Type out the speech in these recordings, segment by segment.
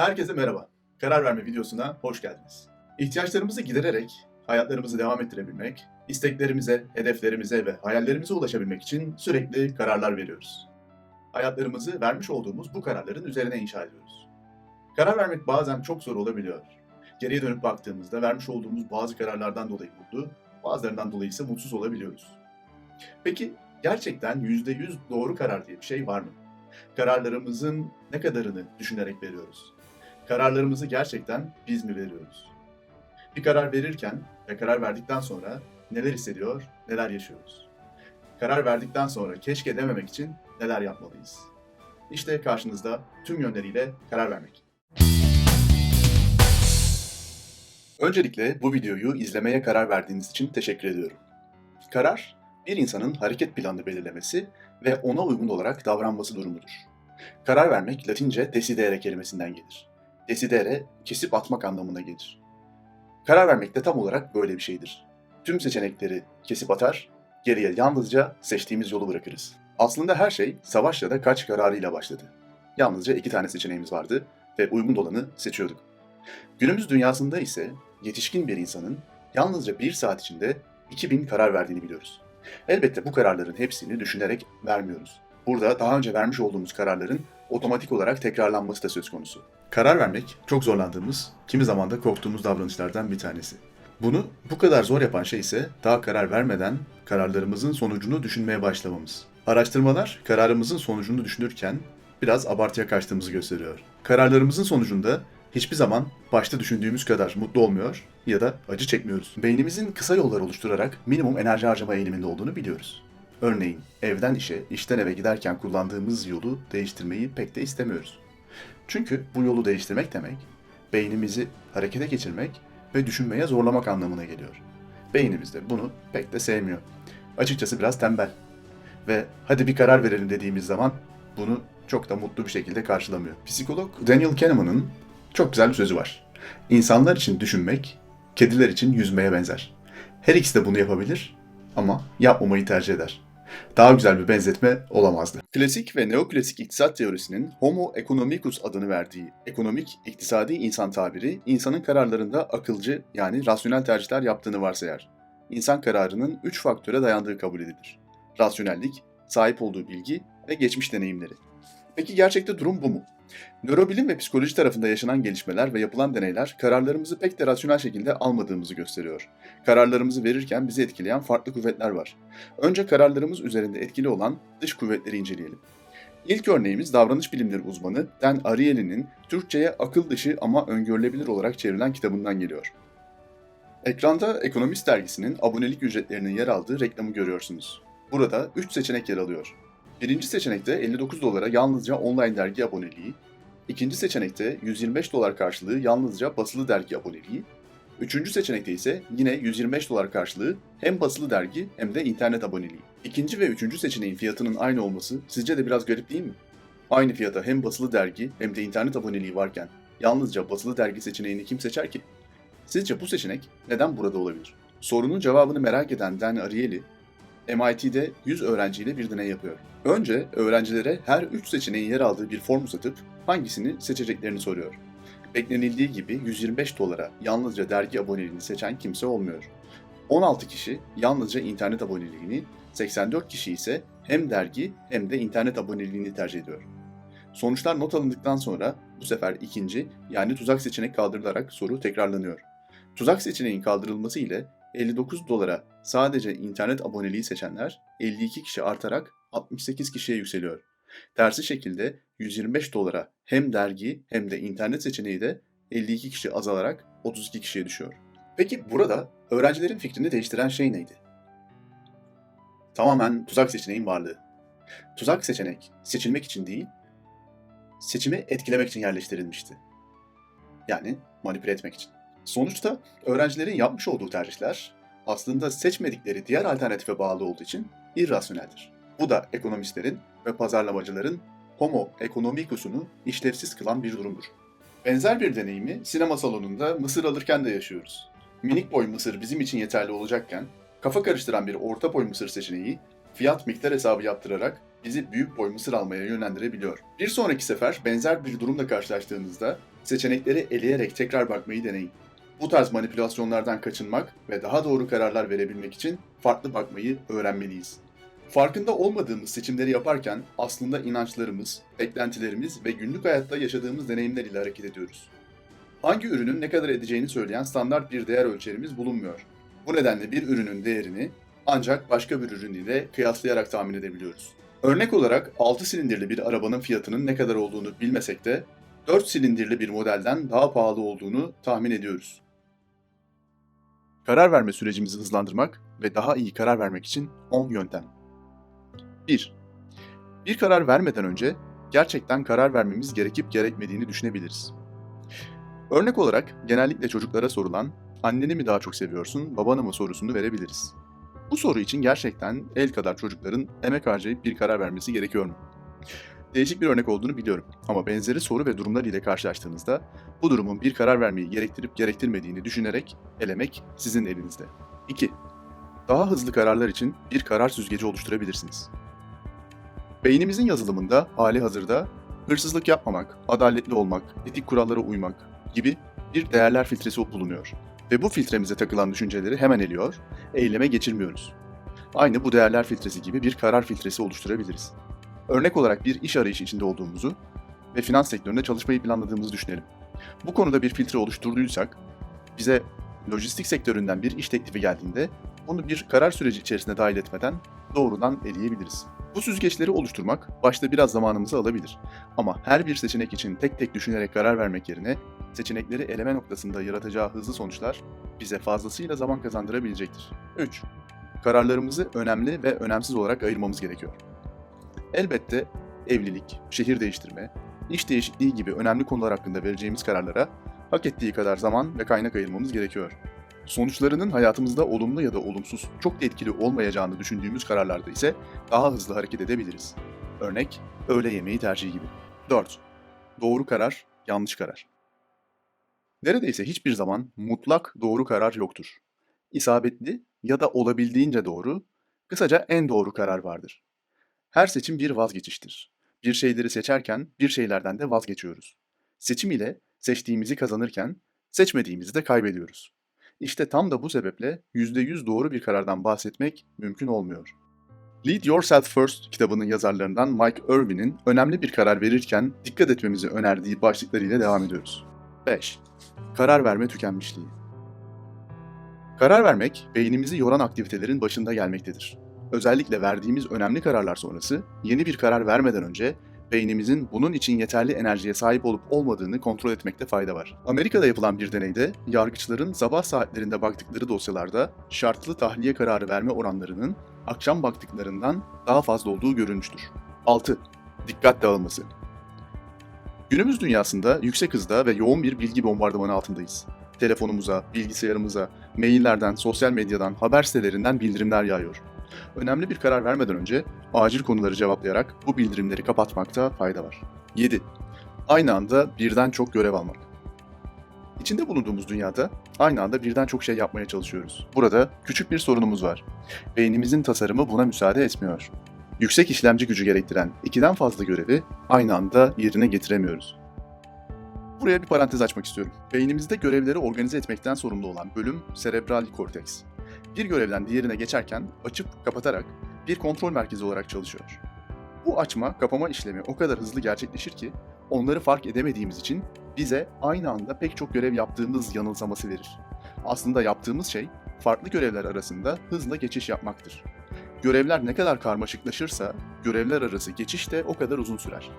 Herkese merhaba. Karar verme videosuna hoş geldiniz. İhtiyaçlarımızı gidererek hayatlarımızı devam ettirebilmek, isteklerimize, hedeflerimize ve hayallerimize ulaşabilmek için sürekli kararlar veriyoruz. Hayatlarımızı vermiş olduğumuz bu kararların üzerine inşa ediyoruz. Karar vermek bazen çok zor olabiliyor. Geriye dönüp baktığımızda vermiş olduğumuz bazı kararlardan dolayı mutlu, bazılarından dolayı ise mutsuz olabiliyoruz. Peki gerçekten %100 doğru karar diye bir şey var mı? Kararlarımızın ne kadarını düşünerek veriyoruz? Kararlarımızı gerçekten biz mi veriyoruz? Bir karar verirken ve karar verdikten sonra neler hissediyor, neler yaşıyoruz? Karar verdikten sonra keşke dememek için neler yapmalıyız? İşte karşınızda tüm yönleriyle karar vermek. Öncelikle bu videoyu izlemeye karar verdiğiniz için teşekkür ediyorum. Karar, bir insanın hareket planını belirlemesi ve ona uygun olarak davranması durumudur. Karar vermek Latince decidere kelimesinden gelir. Decidere, kesip atmak anlamına gelir. Karar vermek de tam olarak böyle bir şeydir. Tüm seçenekleri kesip atar, geriye yalnızca seçtiğimiz yolu bırakırız. Aslında her şey savaş ya da kaç kararıyla başladı. Yalnızca iki tane seçeneğimiz vardı ve uygun olanı seçiyorduk. Günümüz dünyasında ise yetişkin bir insanın yalnızca bir saat içinde 2000 karar verdiğini biliyoruz. Elbette bu kararların hepsini düşünerek vermiyoruz. Burada daha önce vermiş olduğumuz kararların otomatik olarak tekrarlanması da söz konusu. Karar vermek çok zorlandığımız, kimi zaman da korktuğumuz davranışlardan bir tanesi. Bunu bu kadar zor yapan şey ise daha karar vermeden kararlarımızın sonucunu düşünmeye başlamamız. Araştırmalar kararımızın sonucunu düşünürken biraz abartıya kaçtığımızı gösteriyor. Kararlarımızın sonucunda hiçbir zaman başta düşündüğümüz kadar mutlu olmuyor ya da acı çekmiyoruz. Beynimizin kısa yollar oluşturarak minimum enerji harcama eğiliminde olduğunu biliyoruz. Örneğin evden işe, işten eve giderken kullandığımız yolu değiştirmeyi pek de istemiyoruz. Çünkü bu yolu değiştirmek demek, beynimizi harekete geçirmek ve düşünmeye zorlamak anlamına geliyor. Beynimiz de bunu pek de sevmiyor. Açıkçası biraz tembel. Ve hadi bir karar verelim dediğimiz zaman bunu çok da mutlu bir şekilde karşılamıyor. Psikolog Daniel Kahneman'ın çok güzel bir sözü var. İnsanlar için düşünmek, kediler için yüzmeye benzer. Her ikisi de bunu yapabilir ama yapmamayı tercih eder. Daha güzel bir benzetme olamazdı. Klasik ve neoklasik iktisat teorisinin Homo economicus adını verdiği ekonomik, iktisadi insan tabiri, insanın kararlarında akılcı yani rasyonel tercihler yaptığını varsayar. İnsan kararının üç faktöre dayandığı kabul edilir. Rasyonellik, sahip olduğu bilgi ve geçmiş deneyimleri. Peki gerçekte durum bu mu? Nörobilim ve psikoloji tarafında yaşanan gelişmeler ve yapılan deneyler kararlarımızı pek de rasyonel şekilde almadığımızı gösteriyor. Kararlarımızı verirken bizi etkileyen farklı kuvvetler var. Önce kararlarımız üzerinde etkili olan dış kuvvetleri inceleyelim. İlk örneğimiz davranış bilimleri uzmanı Dan Ariely'nin Türkçe'ye akıl dışı ama öngörülebilir olarak çevrilen kitabından geliyor. Ekranda Ekonomist dergisinin abonelik ücretlerinin yer aldığı reklamı görüyorsunuz. Burada 3 seçenek yer alıyor. Birinci seçenekte 59 dolara yalnızca online dergi aboneliği, ikinci seçenekte 125 dolar karşılığı yalnızca basılı dergi aboneliği, üçüncü seçenekte ise yine 125 dolar karşılığı hem basılı dergi hem de internet aboneliği. İkinci ve üçüncü seçeneğin fiyatının aynı olması sizce de biraz garip değil mi? Aynı fiyata hem basılı dergi hem de internet aboneliği varken yalnızca basılı dergi seçeneğini kim seçer ki? Sizce bu seçenek neden burada olabilir? Sorunun cevabını merak eden Dan Ariely, MIT'de 100 öğrenciyle bir deney yapıyor. Önce öğrencilere her 3 seçeneğin yer aldığı bir form uzatıp hangisini seçeceklerini soruyor. Beklenildiği gibi 125 dolara yalnızca dergi aboneliğini seçen kimse olmuyor. 16 kişi yalnızca internet aboneliğini, 84 kişi ise hem dergi hem de internet aboneliğini tercih ediyor. Sonuçlar not alındıktan sonra bu sefer ikinci yani tuzak seçenek kaldırılarak soru tekrarlanıyor. Tuzak seçeneğin kaldırılması ile 59 dolara sadece internet aboneliği seçenler 52 kişi artarak 68 kişiye yükseliyor. Tersi şekilde 125 dolara hem dergi hem de internet seçeneği de 52 kişi azalarak 32 kişiye düşüyor. Peki burada öğrencilerin fikrini değiştiren şey neydi? Tamamen tuzak seçeneğin varlığı. Tuzak seçenek seçilmek için değil, seçimi etkilemek için yerleştirilmişti. Yani manipüle etmek için. Sonuçta öğrencilerin yapmış olduğu tercihler aslında seçmedikleri diğer alternatife bağlı olduğu için irrasyoneldir. Bu da ekonomistlerin ve pazarlamacıların homo economicus'unu işlevsiz kılan bir durumdur. Benzer bir deneyimi sinema salonunda mısır alırken de yaşıyoruz. Minik boy mısır bizim için yeterli olacakken, kafa karıştıran bir orta boy mısır seçeneği fiyat miktar hesabı yaptırarak bizi büyük boy mısır almaya yönlendirebiliyor. Bir sonraki sefer benzer bir durumla karşılaştığınızda Seçenekleri eleyerek tekrar bakmayı deneyin. Bu tarz manipülasyonlardan kaçınmak ve daha doğru kararlar verebilmek için farklı bakmayı öğrenmeliyiz. Farkında olmadığımız seçimleri yaparken aslında inançlarımız, beklentilerimiz ve günlük hayatta yaşadığımız deneyimler ile hareket ediyoruz. Hangi ürünün ne kadar edeceğini söyleyen standart bir değer ölçerimiz bulunmuyor. Bu nedenle bir ürünün değerini ancak başka bir ürün ile kıyaslayarak tahmin edebiliyoruz. Örnek olarak 6 silindirli bir arabanın fiyatının ne kadar olduğunu bilmesek de 4 silindirli bir modelden daha pahalı olduğunu tahmin ediyoruz. Karar verme sürecimizi hızlandırmak ve daha iyi karar vermek için 10 yöntem. 1. Bir karar vermeden önce gerçekten karar vermemiz gerekip gerekmediğini düşünebiliriz. Örnek olarak genellikle çocuklara sorulan anneni mi daha çok seviyorsun, babanı mı sorusunu verebiliriz. Bu soru için gerçekten el kadar çocukların emek harcayıp bir karar vermesi gerekiyor mu? Değişik bir örnek olduğunu biliyorum ama benzeri soru ve durumlar ile karşılaştığınızda bu durumun bir karar vermeyi gerektirip gerektirmediğini düşünerek elemek sizin elinizde. 2. Daha hızlı kararlar için bir karar süzgeci oluşturabilirsiniz. Beynimizin yazılımında hali hazırda hırsızlık yapmamak, adaletli olmak, etik kurallara uymak gibi bir değerler filtresi bulunuyor. Ve bu filtremize takılan düşünceleri hemen eliyor, eyleme geçirmiyoruz. Aynı bu değerler filtresi gibi bir karar filtresi oluşturabiliriz. Örnek olarak bir iş arayışı içinde olduğumuzu ve finans sektöründe çalışmayı planladığımızı düşünelim. Bu konuda bir filtre oluşturduysak, bize lojistik sektöründen bir iş teklifi geldiğinde onu bir karar süreci içerisine dahil etmeden doğrudan eleyebiliriz. Bu süzgeçleri oluşturmak başta biraz zamanımızı alabilir. Ama her bir seçenek için tek tek düşünerek karar vermek yerine seçenekleri eleme noktasında yaratacağı hızlı sonuçlar bize fazlasıyla zaman kazandırabilecektir. 3. Kararlarımızı önemli ve önemsiz olarak ayırmamız gerekiyor. Elbette evlilik, şehir değiştirme, iş değişikliği gibi önemli konular hakkında vereceğimiz kararlara hak ettiği kadar zaman ve kaynak ayırmamız gerekiyor. Sonuçlarının hayatımızda olumlu ya da olumsuz çok etkili olmayacağını düşündüğümüz kararlarda ise daha hızlı hareket edebiliriz. Örnek, öğle yemeği tercihi gibi. 4. Doğru karar, yanlış karar. Neredeyse hiçbir zaman mutlak doğru karar yoktur. İsabetli ya da olabildiğince doğru, kısaca en doğru karar vardır. Her seçim bir vazgeçiştir. Bir şeyleri seçerken bir şeylerden de vazgeçiyoruz. Seçim ile seçtiğimizi kazanırken seçmediğimizi de kaybediyoruz. İşte tam da bu sebeple %100 doğru bir karardan bahsetmek mümkün olmuyor. Lead Yourself First kitabının yazarlarından Mike Irvin'in önemli bir karar verirken dikkat etmemizi önerdiği başlıklarıyla devam ediyoruz. 5. Karar verme tükenmişliği. Karar vermek, beynimizi yoran aktivitelerin başında gelmektedir. Özellikle verdiğimiz önemli kararlar sonrası, yeni bir karar vermeden önce beynimizin bunun için yeterli enerjiye sahip olup olmadığını kontrol etmekte fayda var. Amerika'da yapılan bir deneyde yargıçların sabah saatlerinde baktıkları dosyalarda şartlı tahliye kararı verme oranlarının akşam baktıklarından daha fazla olduğu görülmüştür. 6. Dikkat dağılması. Günümüz dünyasında yüksek hızda ve yoğun bir bilgi bombardımanı altındayız. Telefonumuza, bilgisayarımıza, maillerden, sosyal medyadan, haber sitelerinden bildirimler yağıyor. Önemli bir karar vermeden önce acil konuları cevaplayarak bu bildirimleri kapatmakta fayda var. 7. Aynı anda birden çok görev almak. İçinde bulunduğumuz dünyada aynı anda birden çok şey yapmaya çalışıyoruz. Burada küçük bir sorunumuz var. Beynimizin tasarımı buna müsaade etmiyor. Yüksek işlemci gücü gerektiren ikiden fazla görevi aynı anda yerine getiremiyoruz. Buraya bir parantez açmak istiyorum. Beynimizde görevleri organize etmekten sorumlu olan bölüm serebral korteks bir görevden diğerine geçerken açıp kapatarak bir kontrol merkezi olarak çalışıyor. Bu açma, kapama işlemi o kadar hızlı gerçekleşir ki onları fark edemediğimiz için bize aynı anda pek çok görev yaptığımız yanılsaması verir. Aslında yaptığımız şey farklı görevler arasında hızla geçiş yapmaktır. Görevler ne kadar karmaşıklaşırsa görevler arası geçiş de o kadar uzun sürer.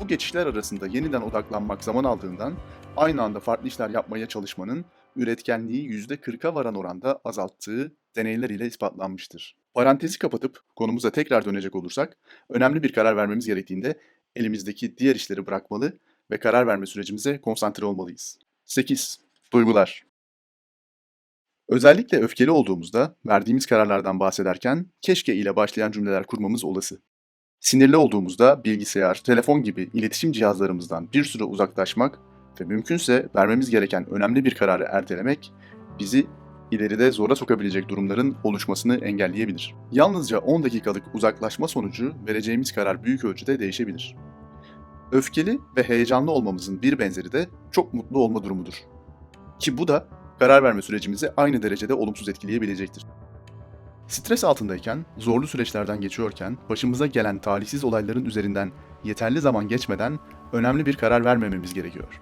Bu geçişler arasında yeniden odaklanmak zaman aldığından aynı anda farklı işler yapmaya çalışmanın üretkenliği %40'a varan oranda azalttığı deneyler ile ispatlanmıştır. Parantezi kapatıp konumuza tekrar dönecek olursak, önemli bir karar vermemiz gerektiğinde elimizdeki diğer işleri bırakmalı ve karar verme sürecimize konsantre olmalıyız. 8. Duygular Özellikle öfkeli olduğumuzda verdiğimiz kararlardan bahsederken keşke ile başlayan cümleler kurmamız olası. Sinirli olduğumuzda bilgisayar, telefon gibi iletişim cihazlarımızdan bir süre uzaklaşmak ve mümkünse vermemiz gereken önemli bir kararı ertelemek bizi ileride zora sokabilecek durumların oluşmasını engelleyebilir. Yalnızca 10 dakikalık uzaklaşma sonucu vereceğimiz karar büyük ölçüde değişebilir. Öfkeli ve heyecanlı olmamızın bir benzeri de çok mutlu olma durumudur. Ki bu da karar verme sürecimizi aynı derecede olumsuz etkileyebilecektir. Stres altındayken, zorlu süreçlerden geçiyorken başımıza gelen talihsiz olayların üzerinden yeterli zaman geçmeden önemli bir karar vermememiz gerekiyor.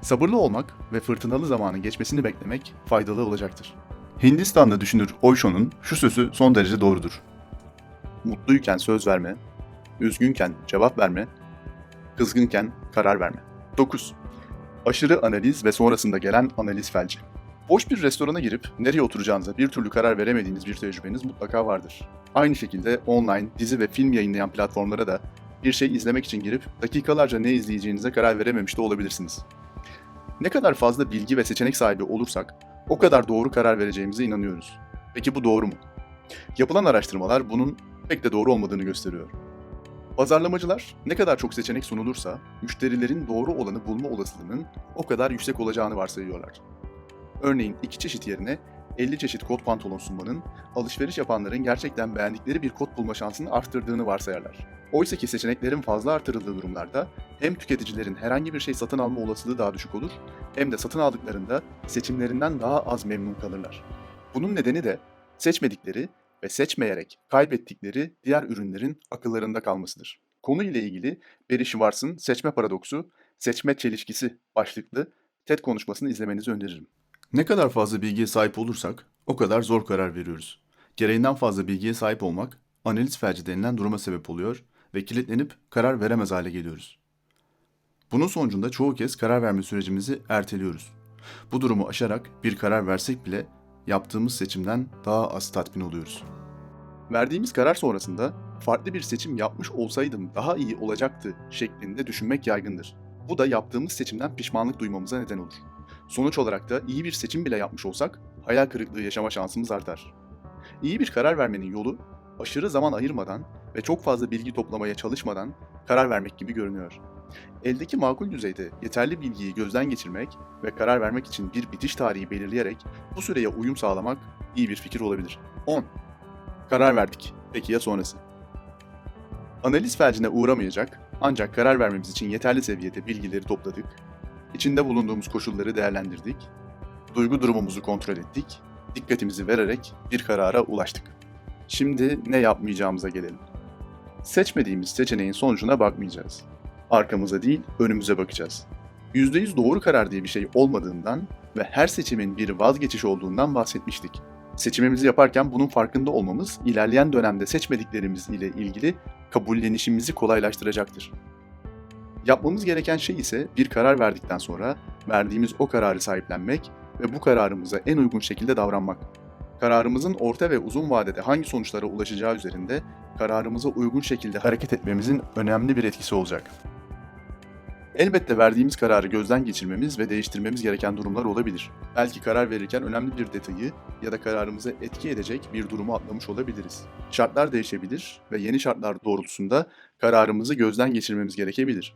Sabırlı olmak ve fırtınalı zamanın geçmesini beklemek faydalı olacaktır. Hindistanlı düşünür Osho'nun şu sözü son derece doğrudur. Mutluyken söz verme, üzgünken cevap verme, kızgınken karar verme. 9. Aşırı analiz ve sonrasında gelen analiz felci. Boş bir restorana girip nereye oturacağınıza bir türlü karar veremediğiniz bir tecrübeniz mutlaka vardır. Aynı şekilde online, dizi ve film yayınlayan platformlara da bir şey izlemek için girip dakikalarca ne izleyeceğinize karar verememiş de olabilirsiniz. Ne kadar fazla bilgi ve seçenek sahibi olursak o kadar doğru karar vereceğimize inanıyoruz. Peki bu doğru mu? Yapılan araştırmalar bunun pek de doğru olmadığını gösteriyor. Pazarlamacılar ne kadar çok seçenek sunulursa müşterilerin doğru olanı bulma olasılığının o kadar yüksek olacağını varsayıyorlar. Örneğin iki çeşit yerine 50 çeşit kot pantolon sunmanın alışveriş yapanların gerçekten beğendikleri bir kot bulma şansını arttırdığını varsayarlar. Oysa ki seçeneklerin fazla artırıldığı durumlarda hem tüketicilerin herhangi bir şey satın alma olasılığı daha düşük olur hem de satın aldıklarında seçimlerinden daha az memnun kalırlar. Bunun nedeni de seçmedikleri ve seçmeyerek kaybettikleri diğer ürünlerin akıllarında kalmasıdır. Konu ile ilgili Barry Schwartz'ın Seçme Paradoksu, Seçme Çelişkisi başlıklı TED konuşmasını izlemenizi öneririm. Ne kadar fazla bilgiye sahip olursak o kadar zor karar veriyoruz. Gereğinden fazla bilgiye sahip olmak analiz felci denilen duruma sebep oluyor ve kilitlenip karar veremez hale geliyoruz. Bunun sonucunda çoğu kez karar verme sürecimizi erteliyoruz. Bu durumu aşarak bir karar versek bile yaptığımız seçimden daha az tatmin oluyoruz. Verdiğimiz karar sonrasında farklı bir seçim yapmış olsaydım daha iyi olacaktı şeklinde düşünmek yaygındır. Bu da yaptığımız seçimden pişmanlık duymamıza neden olur. Sonuç olarak da iyi bir seçim bile yapmış olsak hayal kırıklığı yaşama şansımız artar. İyi bir karar vermenin yolu aşırı zaman ayırmadan ve çok fazla bilgi toplamaya çalışmadan karar vermek gibi görünüyor. Eldeki makul düzeyde yeterli bilgiyi gözden geçirmek ve karar vermek için bir bitiş tarihi belirleyerek bu süreye uyum sağlamak iyi bir fikir olabilir. 10. Karar verdik. Peki ya sonrası? Analiz felcine uğramayacak ancak karar vermemiz için yeterli seviyede bilgileri topladık, içinde bulunduğumuz koşulları değerlendirdik, duygu durumumuzu kontrol ettik, dikkatimizi vererek bir karara ulaştık. Şimdi ne yapmayacağımıza gelelim. Seçmediğimiz seçeneğin sonucuna bakmayacağız. Arkamıza değil, önümüze bakacağız. %100 doğru karar diye bir şey olmadığından ve her seçimin bir vazgeçiş olduğundan bahsetmiştik. Seçimimizi yaparken bunun farkında olmamız ilerleyen dönemde seçmediklerimiz ile ilgili kabullenişimizi kolaylaştıracaktır. Yapmamız gereken şey ise bir karar verdikten sonra verdiğimiz o kararı sahiplenmek ve bu kararımıza en uygun şekilde davranmak. Kararımızın orta ve uzun vadede hangi sonuçlara ulaşacağı üzerinde kararımıza uygun şekilde hareket etmemizin önemli bir etkisi olacak. Elbette verdiğimiz kararı gözden geçirmemiz ve değiştirmemiz gereken durumlar olabilir. Belki karar verirken önemli bir detayı ya da kararımıza etki edecek bir durumu atlamış olabiliriz. Şartlar değişebilir ve yeni şartlar doğrultusunda kararımızı gözden geçirmemiz gerekebilir.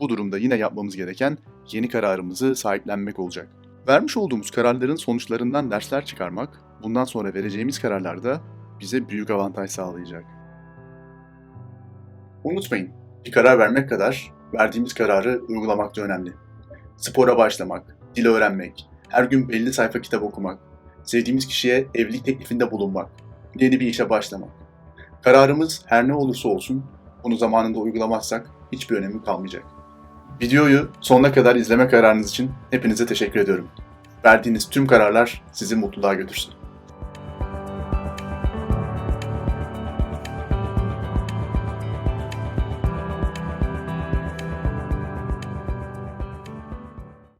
Bu durumda yine yapmamız gereken yeni kararımızı sahiplenmek olacak. Vermiş olduğumuz kararların sonuçlarından dersler çıkarmak, bundan sonra vereceğimiz kararlarda bize büyük avantaj sağlayacak. Unutmayın, bir karar vermek kadar verdiğimiz kararı uygulamak da önemli. Spora başlamak, dil öğrenmek, her gün belli sayfa kitap okumak, sevdiğimiz kişiye evlilik teklifinde bulunmak, yeni bir işe başlamak. Kararımız her ne olursa olsun bunu zamanında uygulamazsak hiçbir önemi kalmayacak. Videoyu sonuna kadar izleme kararınız için hepinize teşekkür ediyorum. Verdiğiniz tüm kararlar sizi mutluluğa götürsün.